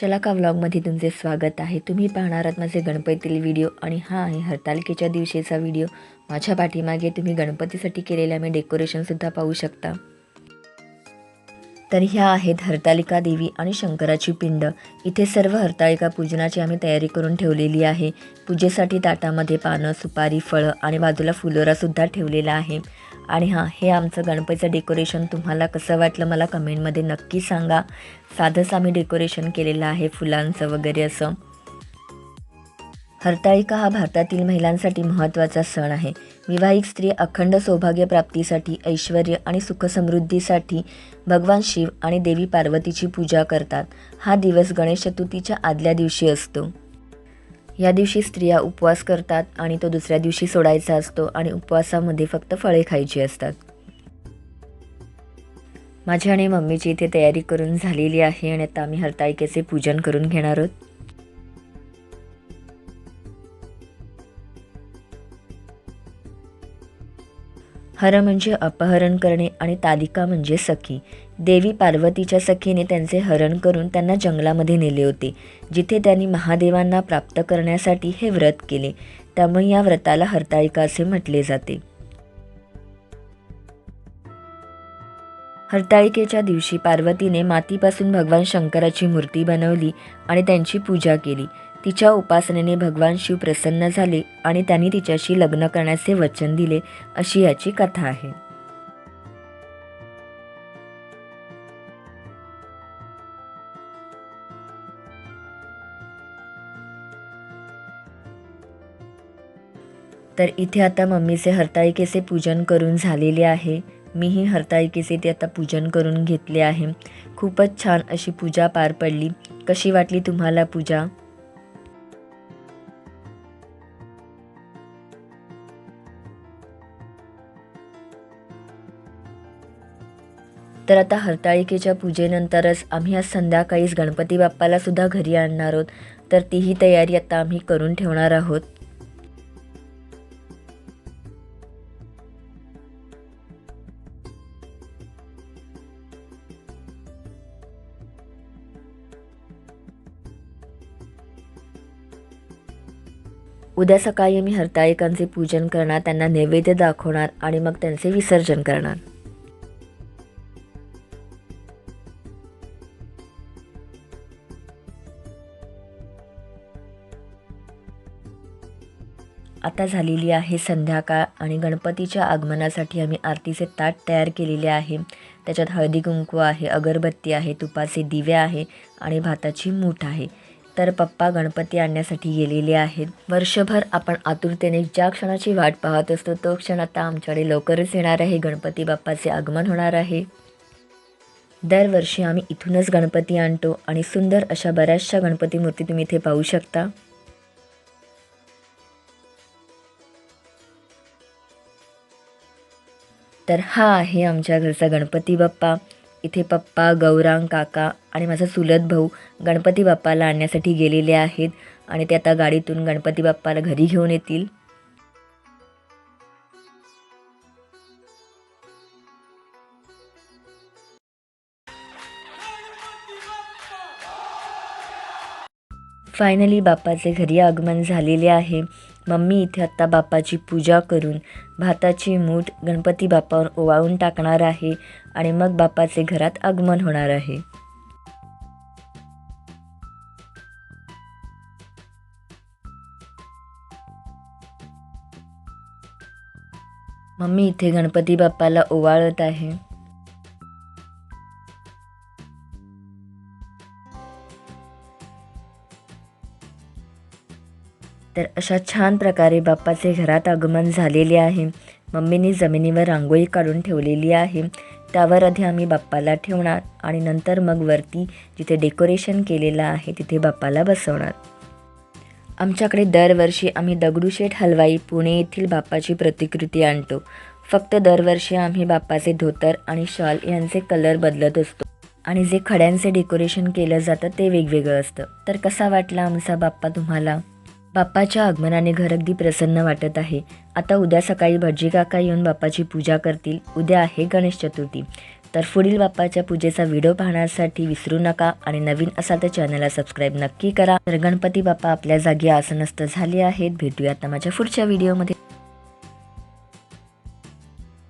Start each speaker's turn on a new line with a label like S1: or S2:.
S1: शलाका व्लॉगमध्ये तुमचे स्वागत आहे. तुम्ही पाहणार आहात माझे गणपतीतील व्हिडिओ आणि हा आहे हरतालिकेच्या दिवशीचा व्हिडिओ. माझ्या पाठीमागे तुम्ही गणपतीसाठी केलेल्या मी डेकोरेशनसुद्धा पाहू शकता. तर ह्या आहेत हरतालिका देवी आणि शंकराची पिंड. इथे सर्व हरतालिका पूजनाची आम्ही तयारी करून ठेवलेली आहे. पूजेसाठी ताटामध्ये पानं सुपारी फळं आणि बाजूला फुलोरासुद्धा ठेवलेला आहे. आणि हां हे आमचं गणपतीचं डेकोरेशन तुम्हाला कसं वाटलं मला कमेंटमध्ये नक्की सांगा. साधंच आम्ही डेकोरेशन केलेलं आहे फुलांचं वगैरे असं. हरताळिका हा भारतातील महिलांसाठी महत्त्वाचा सण आहे. विवाहिक स्त्री अखंड सौभाग्य प्राप्तीसाठी ऐश्वर आणि सुखसमृद्धीसाठी भगवान शिव आणि देवी पार्वतीची पूजा करतात. हा दिवस गणेश चतुर्थीच्या आदल्या दिवशी असतो. या दिवशी स्त्रिया उपवास करतात आणि तो दुसऱ्या दिवशी सोडायचा असतो आणि उपवासामध्ये फक्त फळे खायची असतात. माझी आणि मम्मीची इथे तयारी करून झालेली आहे आणि आता आम्ही हरताळिकेचे पूजन करून घेणार आहोत. हर म्हणजे अपहरण करणे आणि तालिका म्हणजे सखी. देवी पार्वतीच्या सखीने त्यांचे हरण करून त्यांना जंगलामध्ये नेले होते जिथे त्यांनी महादेवांना प्राप्त करण्यासाठी हे व्रत केले. त्यामुळे या व्रताला हरताळिका असे म्हटले जाते. हरताळिकेच्या दिवशी पार्वतीने मातीपासून भगवान शंकराची मूर्ती बनवली आणि त्यांची पूजा केली. तिच्या उपासनेने भगवान शिव प्रसन्न झाले आणि त्यांनी तिच्याशी लग्न करण्याचे वचन दिले अशी याची कथा आहे. तर इथे आता मम्मीचे हरताळिकेचे पूजन करून झालेले आहे. मीही हरताळिकेचे ते आता पूजन करून घेतले आहे. खूपच छान अशी पूजा पार पडली. कशी वाटली तुम्हाला पूजा? तर आता हरताळिकेच्या पूजेनंतरच आम्ही आज संध्याकाळीच गणपती बाप्पाला सुद्धा घरी आणणार आहोत. तर तीही तयारी आता आम्ही करून ठेवणार आहोत. उद्या सकाळी मी हरताळिकांचे पूजन करणार त्यांना नैवेद्य दाखवणार आणि मग त्यांचे विसर्जन करणार. आता झालेली आहे संध्याकाळ आणि गणपतीच्या आगमनासाठी आम्ही आरतीचे ताट तयार केलेले आहे. त्याच्यात हळदी कुंकू आहे अगरबत्ती आहे तुपाचे दिवे आहे आणि भाताची मूठ आहे. तर पप्पा गणपती आणण्यासाठी गेलेले आहेत. वर्षभर आपण आतुरतेने ज्या क्षणाची वाट पाहत असतो तो क्षण आता आमच्याकडे लवकरच येणार आहे. गणपती बाप्पाचे आगमन होणार आहे. दरवर्षी आम्ही इथूनच गणपती आणतो आणि सुंदर अशा बऱ्याचशा गणपती मूर्ती तुम्ही इथे पाहू शकता. तर हा आहे आमच्या घरचा गणपती बाप्पा. इथे पप्पा गौरांग काका आणि माझा चुलत भाऊ गणपती बाप्पाला आणण्यासाठी गेलेले आहेत आणि ते आता गाडीतून गणपती बाप्पाला घरी घेऊन येतील. फायनली बाप्पाचे घरी आगमन झालेले आहे. मम्मी इथे आत्ता बाप्पाची पूजा करून भाताची मूठ गणपती बाप्पावर ओवाळून टाकणार आहे आणि मग बाप्पाचे घरात आगमन होणार आहे. मम्मी इथे गणपती बाप्पाला ओवाळत आहे. तर अशा छान प्रकारे बाप्पाचे घरात आगमन झालेले आहे. मम्मीने जमिनीवर रांगोळी काढून ठेवलेली आहे. त्यावर आधी आम्ही बाप्पाला ठेवणार आणि नंतर मग वरती जिथे डेकोरेशन केलेलं आहे तिथे बाप्पाला बसवणार. आमच्याकडे दरवर्षी आम्ही दगडूशेठ हलवाई पुणे येथील बाप्पाची प्रतिकृती आणतो. फक्त दरवर्षी आम्ही बाप्पाचे धोतर आणि शॉल यांचे कलर बदलत असतो. आणि जे खड्यांचे डेकोरेशन केलं जातं ते वेगवेगळं असतं. तर कसा वाटला आमचा बाप्पा तुम्हाला? बाप्पाच्या आगमनाने घर अगदी प्रसन्न वाटत आहे. आता उद्या सकाळी भटजी काका येऊन बाप्पाची पूजा करतील. उद्या आहे गणेश चतुर्थी. तर पुढील बाप्पाच्या पूजेचा व्हिडिओ पाहण्यासाठी विसरू नका आणि नवीन असाल तर चॅनलला सबस्क्राईब नक्की करा. तर गणपती बाप्पा आपल्या जागी आसनस्थ झाले आहेत. भेटूया आता माझ्या पुढच्या व्हिडिओमध्ये.